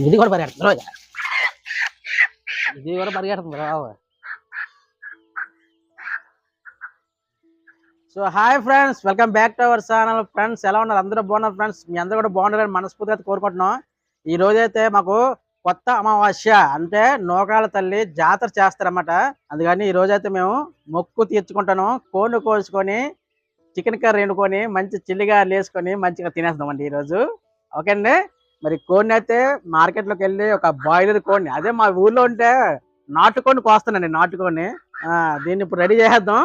ఇది కూడా పరిగెడుతుంది రోజా. ఇది కూడా పరిగెడుతుంది రావు. So hi friends welcome back to our channel. Friends ఎలా ఉన్నారు? అందరూ బాగున్నారు ఫ్రెండ్స్? మీ అందరూ కూడా బాగున్నారని మనస్ఫూర్తిగా కోరుకుంటున్నాం. ఈ రోజైతే మాకు కొత్త అమావాస్య అంటే నోకాల తల్లి జాతర చేస్తారన్నమాట. అందుకని ఈ రోజైతే మేము మొక్కు తీర్చుకుంటాను. కోళ్ళు కోసుకొని చికెన్ కర్రీ వండుకొని మంచి చిల్లిగా లేసుకొని మంచిగా తినేస్తామండి ఈరోజు. ఓకే అండి మరి కోడిని అయితే మార్కెట్లోకి వెళ్ళి ఒక బాయిలర్ కోడిని అదే మా ఊర్లో ఉంటే నాటుకోడిని కోస్తానండి నాటుకోడిని. ఆ, దీన్ని ఇప్పుడు రెడీ చేసేద్దాం.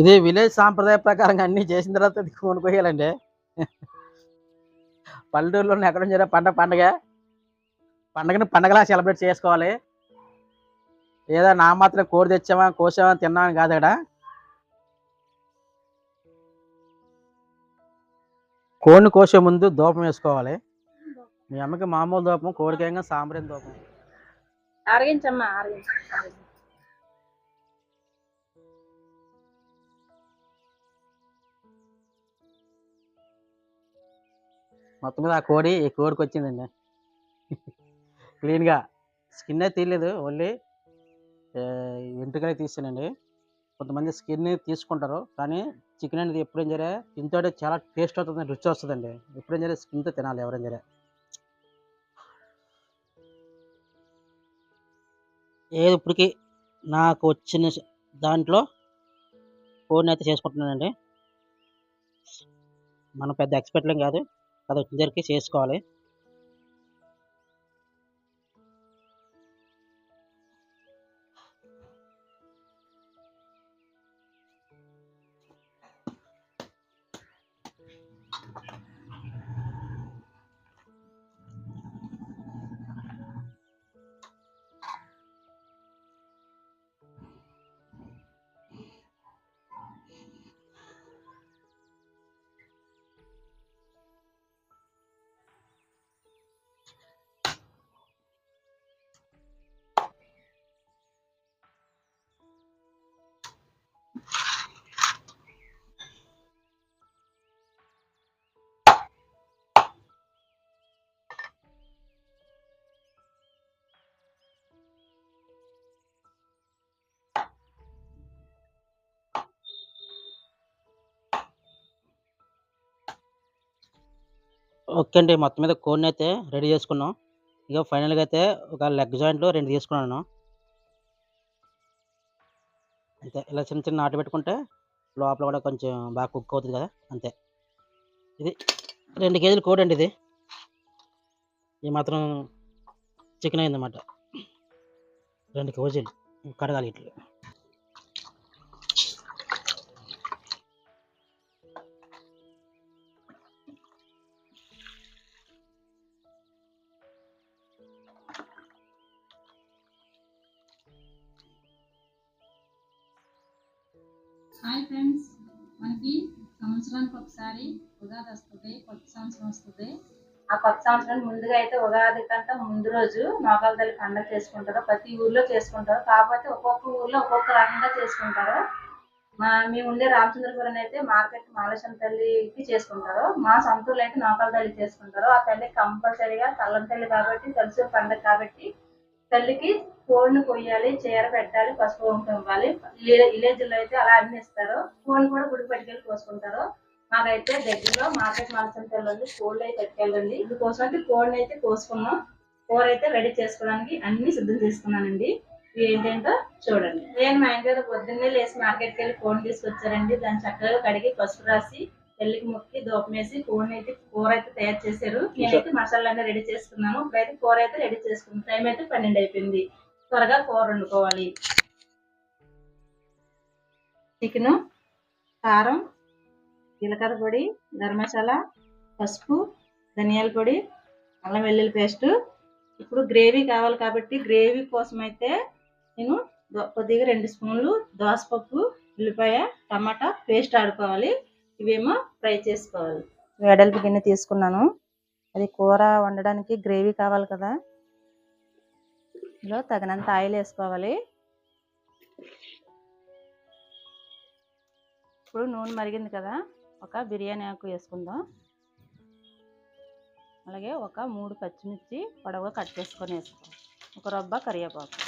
ఇది విలేజ్ సాంప్రదాయ ప్రకారంగా అన్ని చేసిన తర్వాత ఇది కొనుక్కోయాలండి పల్లెటూరులో ఎక్కడ నుంచి పండగ పండగ. పండగని పండగలా సెలబ్రేట్ చేసుకోవాలి. ఏదో నా మాత్రం కోడి తెచ్చామా కోసామా తిన్నామా అని కాదు ఇక్కడ. కోడిని కోసే ముందు దూపం వేసుకోవాలి. మీ అమ్మకి మామూలు దూపం కోడికేయంగా సాంబ్రాన్ దూపం. ఆరగించమ్మా ఆరగించు. ఆరగించు. మొత్తం మీద ఆ కోడి ఈ కోడికి వచ్చిందండి. క్లీన్గా. స్కిన్ అయితే తీయలేదు ఓన్లీ వెంట్రుకలే తీసానండి. కొంతమంది స్కిన్ తీసుకుంటారు కానీ చికెన్ అనేది ఎప్పుడైనా సరే దీంతో చాలా టేస్ట్ అవుతుంది రుచి వస్తుందండి. ఎప్పుడైనా సరే స్కిన్తో తినాలి ఎవరైనా సరే. ఏది ఇప్పటికి నాకు వచ్చిన దాంట్లో ఫోన్ అయితే చేసుకుంటున్నానండి. మనం పెద్ద ఎక్స్పెక్ట్లేం కాదు అది వచ్చిన చేసుకోవాలి. ఓకే అండి. మొత్తం మీద కోడిని అయితే రెడీ చేసుకున్నాం. ఇక ఫైనల్గా అయితే ఒక లెగ్ జాయింట్లు రెండు తీసుకున్నాను అంతే. ఇలా చిన్న చిన్న నాటు పెట్టుకుంటే లోపల కూడా కొంచెం బాగా కుక్ అవుతుంది కదా. అంతే. ఇది రెండు కేజీలు కోడి అండి ఇది. ఈ మాత్రం చికెన్ అయిందన్నమాట. రెండు కేజీలు కడగాలి ఇట్లా. హాయ్ ఫ్రెండ్స్ మనకి సంవత్సరానికి ఒకసారి ఉగాది వస్తుంది కొత్త సంవత్సరం వస్తుంది. ఆ కొత్త సంవత్సరం ముందుగా అయితే ఉగాది కంటే ముందు రోజు నోకాల తల్లి పండుగ చేసుకుంటారు. ప్రతి ఊర్లో చేసుకుంటారు. కాకపోతే ఒక్కొక్క ఊర్లో ఒక్కొక్క రకంగా చేసుకుంటారు. మా మేము ఉండే రామచంద్రపురం అయితే మార్కెట్ మాలేశం తల్లికి చేసుకుంటారు. మా సొంత ఊర్లో అయితే నోకాల తల్లి చేసుకుంటారు. ఆ తల్లి కంపల్సరీగా కళ్ళం తల్లి కాబట్టి తెలిసి పండుగ కాబట్టి తల్లికి కోడిని కొయ్యాలి చీర పెట్టాలి పసుపు కుంకుమ ఇవ్వాలి. విలేజ్లో అయితే అలా అన్ని ఇస్తారు. కోడిని కూడా గుడి పట్టుకెళ్ళి కోసుకుంటారు మాకైతే దగ్గరలో మార్కెట్ మాంసం ఉంది. కోళ్ళు అయితే పెట్టుకెళ్ళండి ఇందుకోసం అయితే కోడిని అయితే కోసుకున్నాం కూర అయితే రెడీ చేసుకోవడానికి అన్ని సిద్ధం చేసుకున్నానండి. ఇవి ఏంటంటో చూడండి. నేను మా ఇంటి దగ్గర పొద్దున్నే లేచి మార్కెట్కి వెళ్ళి కోడిని తీసుకొచ్చారండి. దాన్ని చక్కగా కడిగి పసుపు రాసి పెళ్ళికి మొక్కి దూపం వేసి కోడిని అయితే కూర అయితే తయారు చేశారు. నేనైతే మసాలా అన్ని రెడీ చేసుకున్నాను. ఇప్పుడైతే కూర అయితే రెడీ చేసుకున్నాను. టైం అయితే పన్నెండు అయిపోయింది. త్వరగా కూర వండుకోవాలి. చికెను కారం జీలకర్ర పొడి గరం మసాలా పసుపు ధనియాల పొడి అల్లం వెల్లుల్లి పేస్ట్. ఇప్పుడు గ్రేవీ కావాలి కాబట్టి గ్రేవీ కోసం అయితే నేను కొద్దిగా రెండు స్పూన్లు దోసపప్పు ఉల్లిపాయ టమాటా పేస్ట్ ఆడుకోవాలి. ఇవేమో ఫ్రై చేసుకోవాలి. వెడల్పు గిన్నె తీసుకున్నాను. అది కూర వండడానికి గ్రేవీ కావాలి కదా. ఇందులో తగినంత ఆయిల్ వేసుకోవాలి. ఇప్పుడు నూనె మరిగింది కదా. ఒక బిర్యానీ ఆకు వేసుకుందాం. అలాగే ఒక మూడు పచ్చిమిర్చి పొడవుగా కట్ చేసుకొని వేసుకోవాలి. ఒక రొబ్బ కరివేపాకు.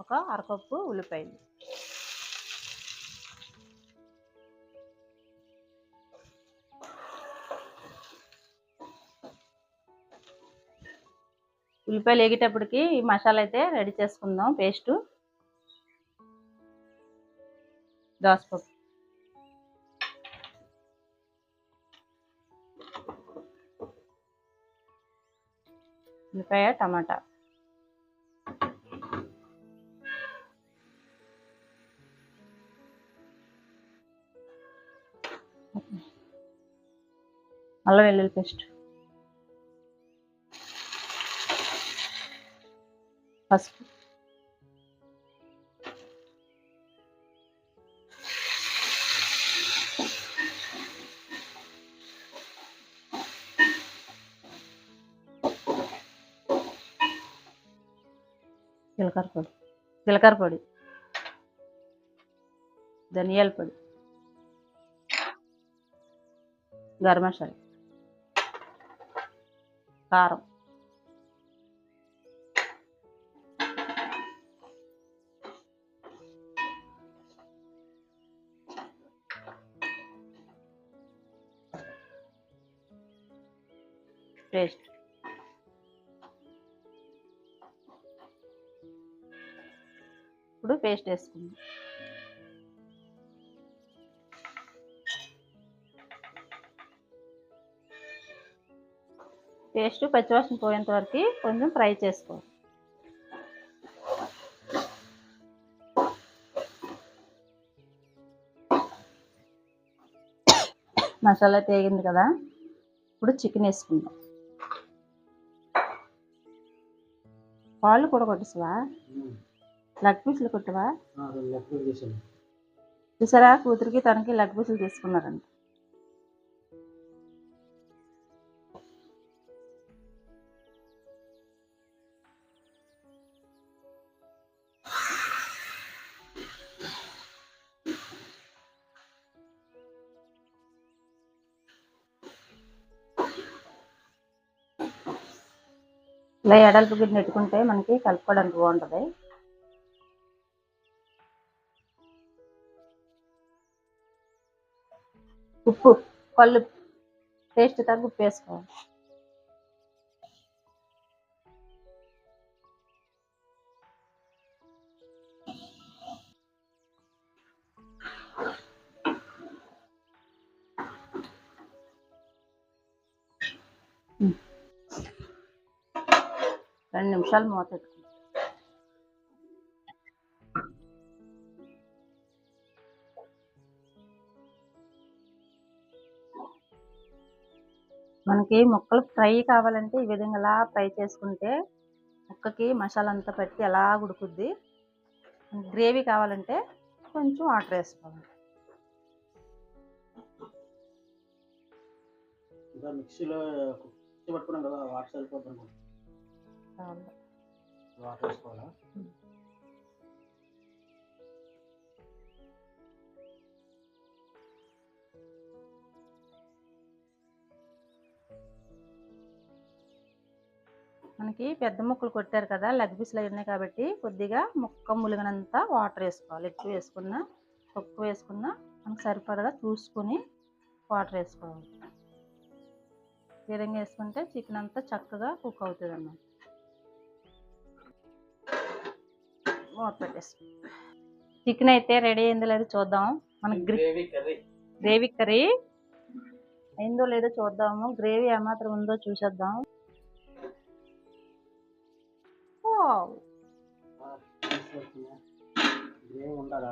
ఒక అరకప్పు ఉల్లిపాయలు. ఉల్లిపాయలు వేగేటప్పటికి ఈ మసాలా అయితే రెడీ చేసుకుందాం పేస్టు దోసపప్పు ఉల్లిపాయ టమాటా. అల్లం వెల్లుల్లి పేస్ట్. పసుపు. జీలకర్ర పొడి. జీలకర్ర పొడి. ధనియాల పొడి. గరం మసాలా. కారం. పేస్ట్ ఇప్పుడు పేస్ట్ వేసుకుందాం. పేస్ట్ పచ్చివాసన పోయేంత వరకు కొంచెం ఫ్రై చేసుకోవాలి. మసాలా తేగింది కదా. ఇప్పుడు చికెన్ వేసుకుందాం. పాలు కూడా కొట్టేసావా? లెగ్ పీసులు కొట్టవా? చూసారా? కూతురికి తనకి లెగ్ పీసులు తీసుకున్నారంట. ఇలా ఎడల్పు గిన్నె పెట్టుకుంటే మనకి కలుపుకోవడానికి బాగుంటుంది. ఉప్పు కళ్ళు టేస్ట్ తగ్గ ఉప్పు వేసుకోవాలి. రెండు నిమిషాలు మూత మనకి ముక్కలు ఫ్రై కావాలంటే ఈ విధంగా అలా ఫ్రై చేసుకుంటే ముక్కకి మసాలా అంతా పెట్టి అలా ఉడుకుద్ది. గ్రేవీ కావాలంటే కొంచెం వాటర్ వేసుకోవాలి. మిక్సీలో పట్టుకున్నాం కదా వాటర్ సరిపోతుంది. మనకి పెద్ద ముక్కలు కొట్టారు కదా లెగ్ పీసులు ఉన్నాయి కాబట్టి కొద్దిగా ముక్క ములిగినంత వాటర్ వేసుకోవాలి. ఎక్కువ వేసుకున్నా తక్కువ వేసుకున్నా మనకు సరిపడగా చూసుకొని వాటర్ వేసుకోవాలి. ఈ విధంగా వేసుకుంటే చికెన్ అంతా చక్కగా కుక్ అవుతుంది అన్నమాట మూత చికెన్ అయితే రెడీ అయిందో లేదో చూద్దాం. మనకి గ్రే గ్రేవీ కర్రీ. గ్రేవీ కర్రీ అయిందో లేదో చూద్దాము. గ్రేవీ ఏమాత్రం ఉందో చూసేద్దాం. ఉండాలి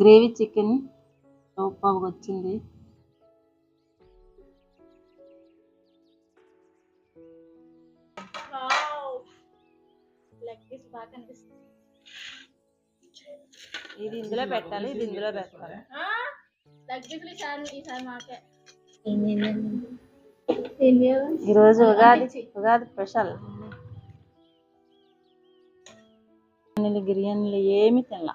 గ్రేవీ చికెన్ సూపర్గా వచ్చింది. ఇది ఇందులో పెట్టాలి ఇది ఇందులో పెట్టాలి. ఈరోజు ఉగాది ఉగాది స్పెషల్. బిర్యానీలు గిర్యానీలు ఏమి తినలా.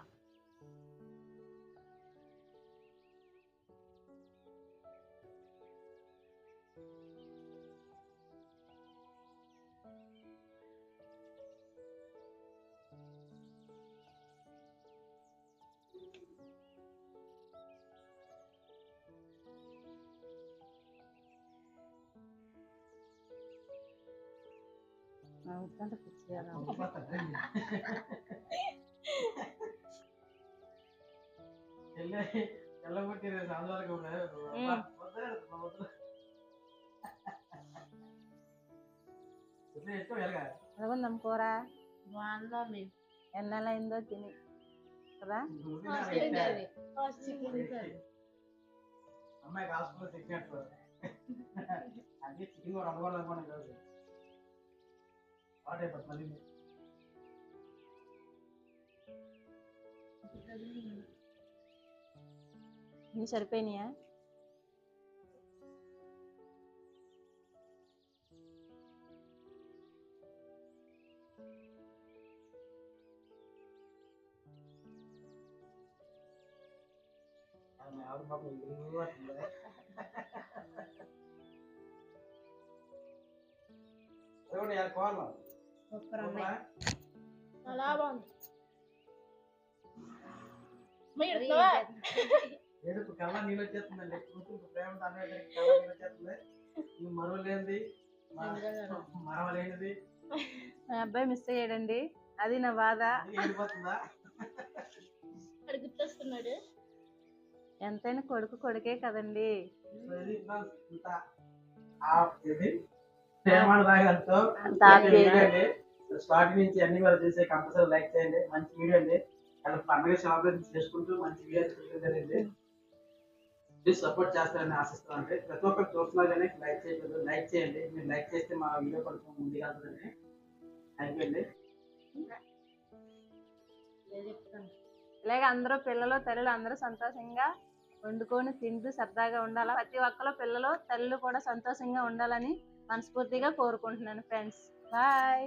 కదా. ఎలాగుందమ్మ కూర ఎన్నెలైందో తిని కదా అమ్మాయి కాసుకుని తిట్టినట్టు అదే చికెన్ కూడా వండుకోవాలనుకోండి ఈరోజు Ada pas mandi. Ini cerpen ya. Ini harus kamu buat, super ఉన్నాయి చాలా బాగుంది. మీరు ఏడుపు కళ్ళ నీళ్ళు వచ్చేస్తుందండి కూతురు ప్రేమ అనే కళ్ళ నీళ్ళు వచ్చేస్తుంది నువ్వు మరవలేనిది మరవలేనిది. మా అబ్బాయి మిస్ అయ్యాడండి. అది నా బాధ. గుర్తొస్తున్నాడు. ఎంతైనా కొడుకు కొడుకే కదండి. అంత స్టార్ట్ నుంచి అన్ని వరకు చూసే కంపల్సరీ లైక్ చేయండి మంచి వీడియో అండి. అలా పండుగ సెలబ్రేట్ చేసుకుంటూ మంచి వీడియో జరిగింది ప్లీజ్ సపోర్ట్ చేస్తారని ఆశిస్తాను ప్రతి ఒక్కరు చూస్తున్నాగానే లైక్ చేయకూడదు. లైక్ చేయండి. మీరు లైక్ చేస్తే మా వీడియో కొంచెం ముందుకు వెళ్తుందండి థ్యాంక్ యూ అండి ఇలాగే అందరూ పిల్లలు తల్లులు అందరూ సంతోషంగా వండుకొని తింటూ సరదాగా ఉండాలి? ప్రతి ఒక్కరు పిల్లలు తల్లులు కూడా సంతోషంగా ఉండాలని మనస్ఫూర్తిగా కోరుకుంటున్నాను ఫ్రెండ్స్ బాయ్